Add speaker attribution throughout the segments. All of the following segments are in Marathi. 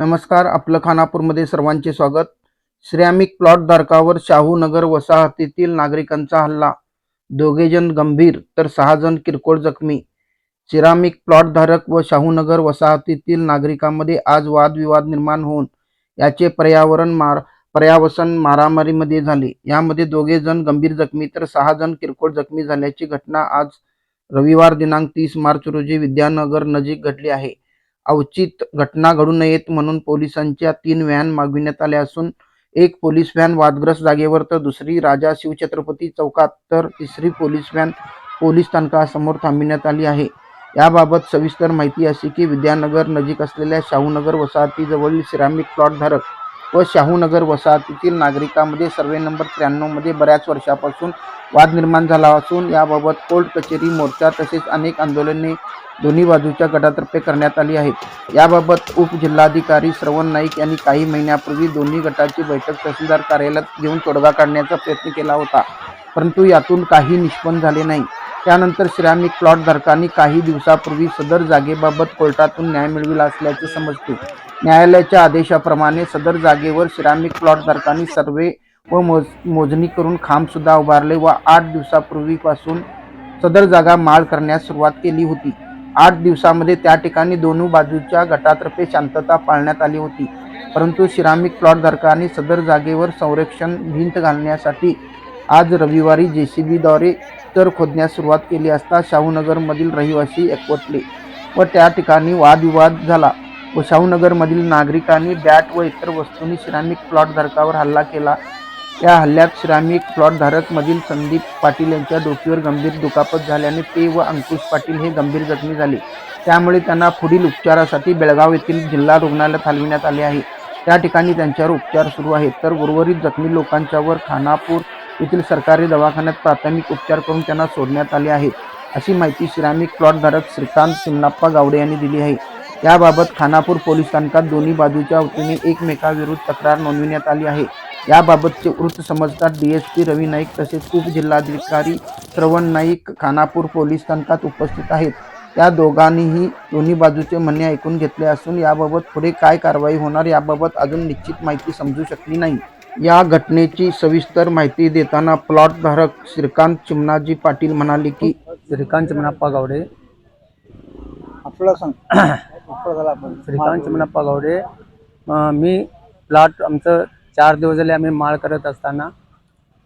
Speaker 1: नमस्कार आपलं खानापूरमध्ये सर्वांचे स्वागत. श्रॅमिक प्लॉट धारकावर शाहूनगर वसाहतीतील नागरिकांचा हल्ला. दोघे जण गंभीर तर सहा जण किरकोळ जखमी. सिरामिक प्लॉट धारक व शाहूनगर वसाहतीतील नागरिकांमध्ये आज वादविवाद निर्माण होऊन याचे पर्यावरण मार पर्यावसन मारामारीमध्ये झाले. यामध्ये दोघे जण गंभीर जखमी तर सहा जण किरकोळ जखमी झाल्याची घटना आज रविवार दिनांक तीस मार्च रोजी विद्यानगर नजीक घडली आहे. अवचित घटना घडू नयेत म्हणून पोलिसांच्या तीन व्हॅन मागविण्यात आल्या असून एक पोलीस व्हॅन वादग्रस्त जागेवर तर दुसरी राजा शिवछत्रपती चौकात तर तिसरी पोलीस व्हॅन पोलीस स्थानकासमोर थांबविण्यात आली आहे. याबाबत सविस्तर माहिती अशी की विद्यानगर नजीक असलेल्या शाहूनगर वसाहतीजवळील सिरामिक प्लॉट धारक व शाहूनगर वसाहतीतील नागरिकांमध्ये सर्वे नंबर त्र्याण्णवमध्ये बऱ्याच वर्षापासून वाद निर्माण झाला असून याबाबत कोर्ट कचेरी मोर्चा तसेच अनेक आंदोलने दोन्ही बाजूच्या गटातर्फे करण्यात आली आहेत. याबाबत उपजिल्हाधिकारी श्रवण नाईक यांनी काही महिन्यापूर्वी दोन्ही गटाची बैठक तहसीलदार कार्यालयात घेऊन तोडगा काढण्याचा प्रयत्न केला होता परंतु यातून काही निष्पन्न झाले नाही. त्यानंतर सिरामिक प्लॉट धारकांनी काही दिवसापूर्वी सदर जागेबाबत कोर्टातून न्याय मिळविला असल्याचे समजते. न्यायालयाच्या आदेशाप्रमाणे सदर जागेवर सिरामिक प्लॉटधारकांनी सर्वे व मोज मोजणी करून खांबसुद्धा उभारले व आठ दिवसापूर्वीपासून सदर जागा माळ करण्यास सुरुवात केली होती. आठ दिवसामध्ये त्या ठिकाणी दोन्ही बाजूच्या गटातर्फे शांतता पाळण्यात आली होती. परंतु सिरामिक प्लॉटधारकांनी सदर जागेवर संरक्षण भिंत घालण्यासाठी आज रविवारी जे सी बीद्वारे तर खोदण्यास सुरुवात केली असता शाहूनगरमधील रहिवासी एकवटले व त्या ठिकाणी वादविवाद झाला. व शाहूनगरमधील नागरिकांनी बॅट व इतर वस्तूंनी सिरामिक प्लॉटधारकावर हल्ला केला. या हल्ल्यात सिरामिक प्लॉटधारकमधील संदीप पाटील यांच्या डोकीवर गंभीर दुखापत झाल्याने ते व अंकुश पाटील हे गंभीर जखमी झाले. त्यामुळे त्यांना पुढील उपचारासाठी बेळगाव येथील जिल्हा रुग्णालयात हलविण्यात आले आहे. त्या ठिकाणी त्यांच्यावर उपचार सुरू आहेत. तर उर्वरित जखमी लोकांच्यावर खानापूर येथील सरकारी दवाखान्यात प्राथमिक उपचार करून त्यांना सोडण्यात आले आहे. अशी माहिती सिरामिक प्लॉटधारक श्रीकांत चिमणाप्पा गावडे यांनी दिली आहे. याबाबत खानापूर पोलीस स्थानकात दोन्ही बाजूच्या वतीने एकमेकाविरुद्ध तक्रार नोंदविण्यात आली आहे. याबाबतचे वृत्त समजतात डीएसपी रवी नाईक तसेच उपजिल्हाधिकारी श्रवण नाईक खानापूर पोलीस स्थानकात उपस्थित आहेत. त्या दोघांनीही दोन्ही बाजूचे म्हणणे ऐकून घेतले असून याबाबत पुढे काय कारवाई होणार याबाबत अजून निश्चित माहिती समजू शकली नाही. या घटनेची सविस्तर माहिती देताना प्लॉट धारक श्रीकांत चिमणाजी पाटील म्हणाले की
Speaker 2: श्रीकांत चिमणाप्पा गावडे.
Speaker 3: आपलं सांग.
Speaker 2: श्रीकांत चिमणाप्पा गावडे. मी प्लॉट आमचं चार दिवस झाले आम्ही माळ करत असताना.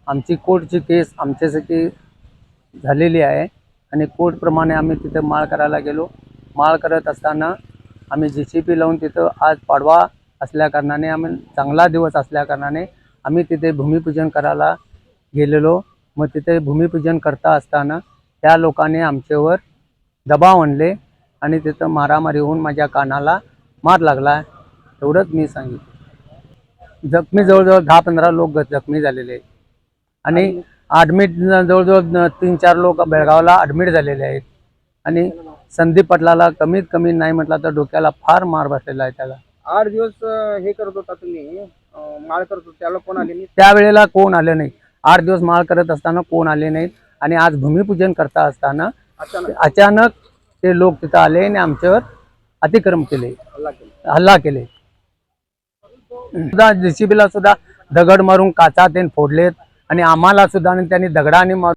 Speaker 2: आमची कोर्टची केस आमच्यासाठी झालेली आहे आणि कोर्टप्रमाणे आम्ही तिथं माळ करायला गेलो. माळ करत असताना आम्ही जी सी पी लावून तिथं आज पाडवा असल्याकारणाने आम्ही चांगला दिवस असल्याकारणाने आम्ही तिथे भूमिपूजन करायला गेलेलो. मग तिथे भूमिपूजन करता असताना त्या लोकांनी आमच्यावर दबाव आणले. आणि तिथं मारामारी होऊन माझ्या कानाला मार लागला. एवढंच मी सांगितलं जखमी जवळजवळ दहा पंधरा लोक जखमी झालेले आहेत. आणि ॲडमिट जवळजवळ तीन चार लोक बेळगावला ॲडमिट झालेले आहेत. आणि संदीप पटलाला कमीत कमी नाही म्हटलं तर डोक्याला फार मार बसलेला आहे त्याला.
Speaker 1: आठ दिवस हे करत होता तुम्ही? माळ करत होता. त्याला कोण आले नाही?
Speaker 2: त्यावेळेला कोण आले नाही. आठ दिवस माळ करत असताना कोण आले नाहीत. आणि आज भूमिपूजन करता असताना
Speaker 1: अचानक
Speaker 2: ते लोक तिथं आले आणि आमच्यावर अतिक्रम
Speaker 1: केले.
Speaker 2: हल्ला केला. सुद्धा जेसीबीला सुद्धा दगड मारून काचा ते फोडलेत आणि आम्हाला सुद्धा आणि त्यांनी दगडाने मारून